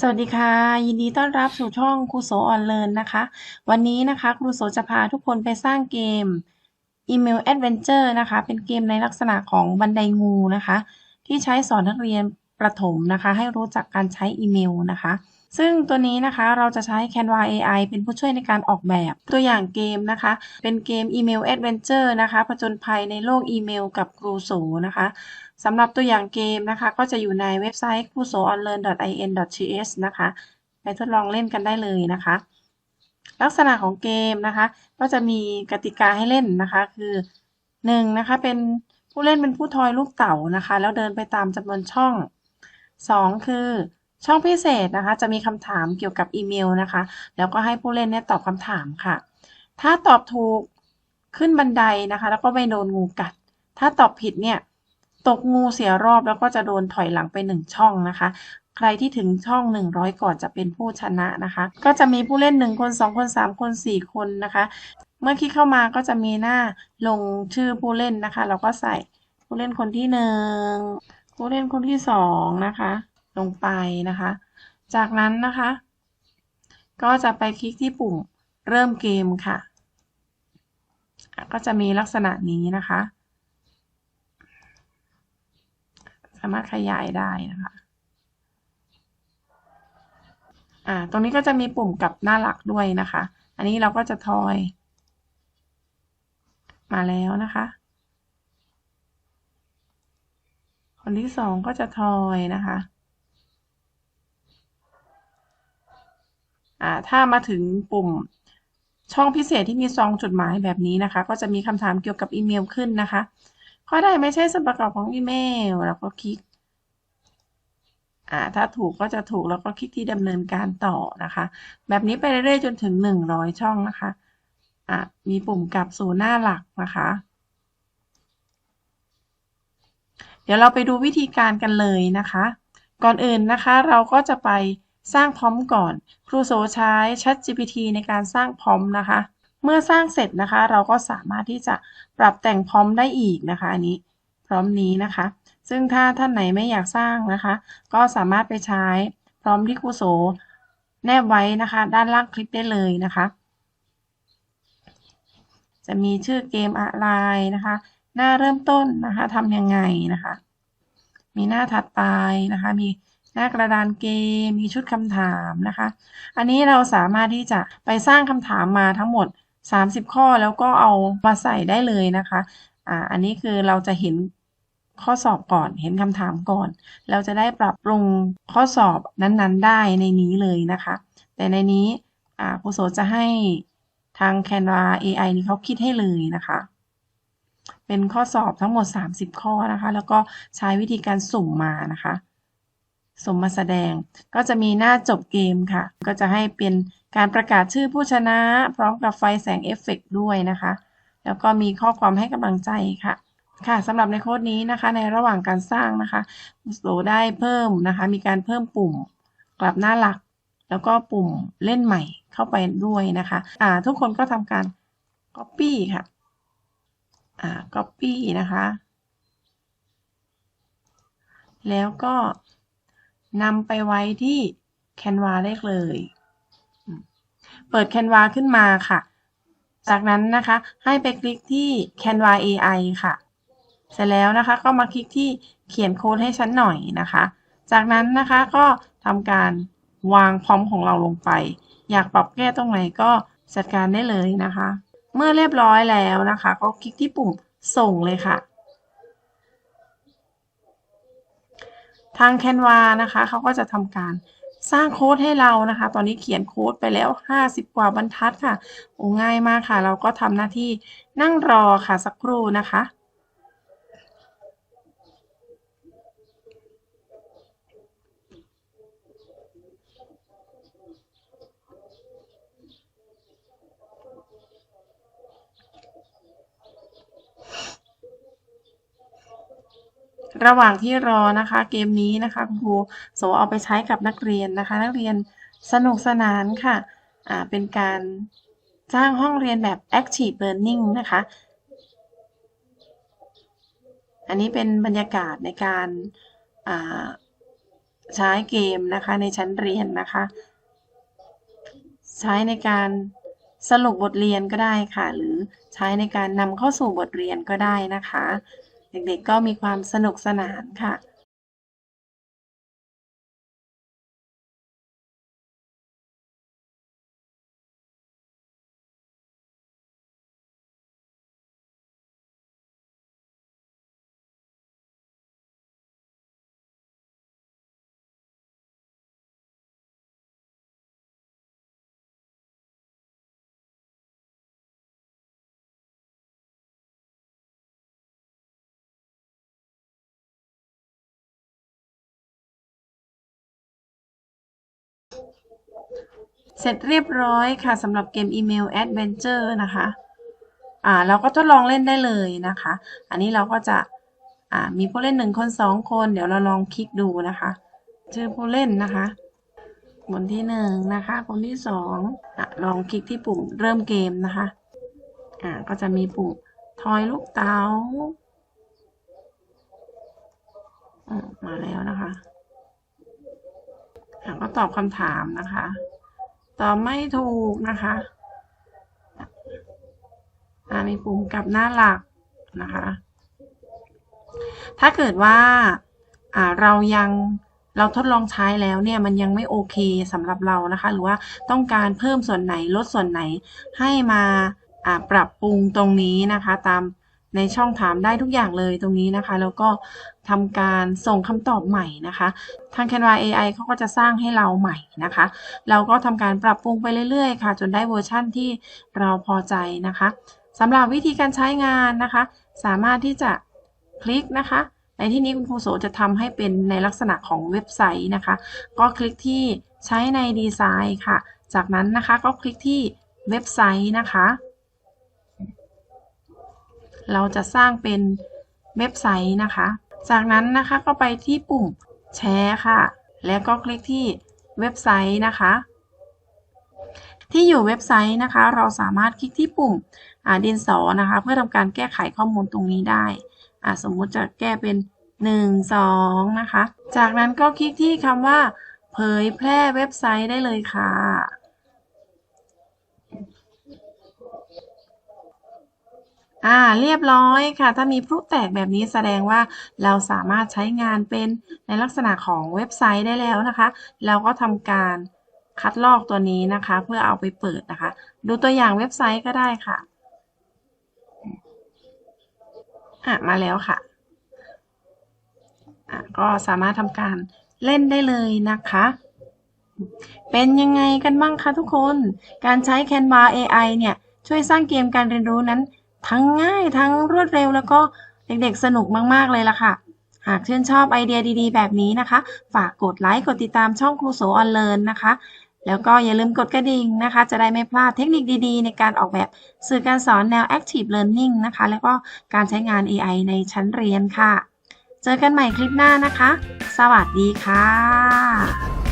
สวัสดีค่ะ ยินดีต้อนรับสู่ช่องครูโสออนเลิร์นนะคะ วันนี้นะคะครูโสจะพาทุกคนไปสร้างเกม Email Adventure นะคะ เป็นเกมในลักษณะของบันไดงูนะคะ ที่ใช้สอนนักเรียนประถมนะคะ ให้รู้จักการใช้อีเมลนะคะ ซึ่งตัวนี้นะคะเราจะใช้ Canva AI เป็นผู้ช่วยในการออกแบบตัวอย่างเกมนะคะ เป็นเกม Email Adventure นะคะผจญภัยในโลกอีเมล กับครูโสนะคะ สำหรับตัวอย่างเกมนะคะ ก็จะอยู่ในเว็บไซต์ k u s o o n l e a r n i n t h นะคะ ไปทดลองเล่นกันได้เลยนะคะ ลักษณะของเกมนะคะ ก็จะมีกติกาให้เล่นนะคะ คือ1นะคะ เป็นผู้เล่นเป็นผู้ทอยลูกเต๋านะคะ แล้วเดินไปตามจำนวนช่อง 2 คือช่องพิเศษนะคะ จะมีคำถามเกี่ยวกับอีเมลนะคะ แล้วก็ให้ผู้เล่นเนี่ยตอบคำถามค่ะ ถ้าตอบถูกขึ้นบันไดนะคะ แล้วก็ไม่โดนงูกัด ถ้าตอบผิดเนี่ย ตกงูเสียรอบแล้วก็จะโดนถอยหลังไปหนึ่งช่องนะคะ ใครที่ถึงช่อง 100 ก่อนจะเป็นผู้ชนะนะคะ ก็จะมีผู้เล่น 1 คน 2 คน 3 คน 4 คนนะคะ เมื่อคลิกเข้ามาก็จะมีหน้าลงชื่อผู้เล่นนะคะ เราก็ใส่ผู้เล่นคนที่ 1 ผู้เล่นคนที่ 2 นะคะ ลงไปนะคะ จากนั้นนะคะ ก็จะไปคลิกที่ปุ่มเริ่มเกมค่ะอะก็จะมีลักษณะนี้นะคะ สามารถขยายได้นะคะอ่าตรงนี้ก็จะมีปุ่มกลับหน้าหลักด้วยนะคะ อันนี้เราก็จะทอย มาแล้วนะคะคนที่สองก็จะทอยนะคะอ่าถ้ามาถึงปุ่มช่องพิเศษที่มีซองจดหมายแบบนี้นะคะ ก็จะมีคำถามเกี่ยวกับอีเมลขึ้นนะคะ ข้อใดไม่ใช่ส่วนประกอบของอีเมลแล้วก็คลิกอ่าถ้าถูกก็จะถูกแล้วก็คลิกที่ดำเนินการต่อนะคะ แบบนี้ไปเรื่อยๆจนถึง 100 ช่องนะคะอ่ามีปุ่มกลับสู่หน้าหลักนะคะ เดี๋ยวเราไปดูวิธีการกันเลยนะคะ ก่อนอื่นนะคะเราก็จะไปสร้างพร้อมก่อน ครูโสใช้ ChatGPT ในการสร้างพร้อมนะคะ เมื่อสร้างเสร็จนะคะ เราก็สามารถที่จะปรับแต่งพร้อมได้อีกนะคะอันนี้พร้อมนี้นะคะ ซึ่งถ้าท่านไหนไม่อยากสร้างนะคะ ก็สามารถไปใช้พร้อมที่ครูโสแนบไว้นะคะ ด้านล่างคลิปได้เลยนะคะ จะมีชื่อเกมอะไรนะคะ หน้าเริ่มต้นนะคะทำยังไงนะคะ มีหน้าถัดไปนะคะ มีหน้ากระดานเกม มีชุดคำถามนะคะ อันนี้เราสามารถที่จะไปสร้างคำถามมาทั้งหมด 30 ข้อแล้วก็เอามาใส่ได้เลยนะคะอ่าอันนี้คือเราจะเห็นข้อสอบก่อน เห็นคำถามก่อน เราจะได้ปรับปรุงข้อสอบนั้นๆ ได้ในนี้เลยนะคะ แต่ในนี้อ่าครูโสจะให้ทาง Canva AI นี่เขาคิดให้เลยนะคะ เป็นข้อสอบทั้งหมด 30 ข้อนะคะ แล้วก็ใช้วิธีการสุ่มมานะคะ สมมาแสดง ก็จะมีหน้าจบเกมค่ะ ก็จะให้เป็นการประกาศชื่อผู้ชนะ พร้อมกับไฟแสงเอฟเฟกด้วยนะคะ แล้วก็มีข้อความให้กำลังใจค่ะค่ะสำหรับในโค้ดนี้นะคะในระหว่างการสร้างนะคะโสได้เพิ่มนะคะ มีการเพิ่มปุ่มกลับหน้าหลัก แล้วก็ปุ่มเล่นใหม่เข้าไปด้วยนะคะอ่าทุกคนก็ทำการ Copy ค่ะอ่า Copy นะคะ แล้วก็ นำไปไว้ที่ Canva ได้เลย เปิด Canva ขึ้นมาค่ะ จากนั้นนะคะให้ไปคลิกที่ Canva AI ค่ะ เสร็จแล้วนะคะก็มาคลิกที่เขียนโค้ดให้ฉันหน่อยนะคะ จากนั้นนะคะก็ทำการวางพร้อมของเราลงไป อยากปรับแก้ตรงไหนก็จัดการได้เลยนะคะ เมื่อเรียบร้อยแล้วนะคะ ก็คลิกที่ปุ่มส่งเลยค่ะ ทาง Canva นะคะเขาก็จะทำการสร้างโค้ดให้เรานะคะ ตอนนี้เขียนโค้ดไปแล้ว 50 กว่าบรรทัดค่ะ โอ้ง่ายมากค่ะ เราก็ทำหน้าที่นั่งรอค่ะสักครู่นะคะ ระหว่างที่รอนะคะเกมนี้นะคะคุณครูโสเอาไปใช้กับนักเรียนนะคะ นักเรียนสนุกสนานค่ะอ่าเป็นการสร้างห้องเรียนแบบ active learning นะคะ อันนี้เป็นบรรยากาศในการใช้เกมนะคะในชั้นเรียนนะคะ ใช้ในการสรุปบทเรียนก็ได้ค่ะ หรือใช้ในการนำเข้าสู่บทเรียนก็ได้นะคะ เด็กๆก็มีความสนุกสนานค่ะ เสร็จเรียบร้อยค่ะสำหรับเกม Email Adventure นะคะ อ่าเราก็ทดลองเล่นได้เลยนะคะ อันนี้เราก็จะอ่ามีผู้เล่นหนึ่งคนสองคน เดี๋ยวเราลองคลิกดูนะคะชื่อผู้เล่นนะคะ คนที่หนึ่งนะคะ คนที่สองอะลองคลิกที่ปุ่มเริ่มเกมนะคะ อ่าก็จะมีปุ่มทอยลูกเต๋าอืมมาแล้วนะคะ อะก็ตอบคำถามนะคะ ตอบไม่ถูกนะคะอ่ามีปุ่มกลับหน้าหลักนะคะ ถ้าเกิดว่าเรายังเราทดลองใช้แล้วเนี่ยมันยังไม่โอเคสำหรับเรานะคะ หรือว่าต้องการเพิ่มส่วนไหนลดส่วนไหนให้มาปรับปรุงตรงนี้นะคะ ตาม ในช่องถามได้ทุกอย่างเลยตรงนี้นะคะ แล้วก็ทำการส่งคำตอบใหม่นะคะ ทาง Canva AI เขาก็จะสร้างให้เราใหม่นะคะ เราก็ทำการปรับปรุงไปเรื่อยๆ ค่ะ จนได้เวอร์ชั่นที่เราพอใจนะคะสำหรับวิธีการใช้งานนะคะ สามารถที่จะคลิกนะคะ ในที่นี้คุณครูโสจะทำให้เป็นในลักษณะของเว็บไซต์นะคะ ก็คลิกที่ใช้ในดีไซน์ค่ะ จากนั้นนะคะก็คลิกที่เว็บไซต์นะคะ เราจะสร้างเป็นเว็บไซต์นะคะ จากนั้นนะคะก็ไปที่ปุ่มแชร์ค่ะ แล้วก็คลิกที่เว็บไซต์นะคะ ที่อยู่เว็บไซต์นะคะ เราสามารถคลิกที่ปุ่มดินสอนะคะ เพื่อทำการแก้ไขข้อมูลตรงนี้ได้ สมมุติจะแก้เป็น 1 2 นะคะ จากนั้นก็คลิกที่คำว่า เผยแพร่เว็บไซต์ได้เลยค่ะ อ่าเรียบร้อยค่ะ ถ้ามีพลุแตกแบบนี้แสดงว่าเราสามารถใช้งานเป็นในลักษณะของเว็บไซต์ได้แล้วนะคะ เราก็ทำการคัดลอกตัวนี้นะคะ เพื่อเอาไปเปิดนะคะ ดูตัวอย่างเว็บไซต์ก็ได้ค่ะอะมาแล้วค่ะอะ ก็สามารถทำการเล่นได้เลยนะคะเป็นยังไงกันบ้างคะทุกคน การใช้ Canva AI เนี่ย ช่วยสร้างเกมการเรียนรู้นั้น ทั้งง่ายทั้งรวดเร็วแล้วก็เด็กๆ สนุกมากๆเลยล่ะค่ะ หากชื่นชอบไอเดียดีๆ แบบนี้นะคะ ฝากกดไลค์กดติดตามช่องครูโสออนเลินนะคะ แล้วก็อย่าลืมกดกระดิ่งนะคะ จะได้ไม่พลาดเทคนิคดีๆ ในการออกแบบสื่อการสอนแนว Active Learning นะคะ แล้วก็การใช้งาน AI ในชั้นเรียนค่ะ เจอกันใหม่คลิปหน้านะคะ สวัสดีค่ะ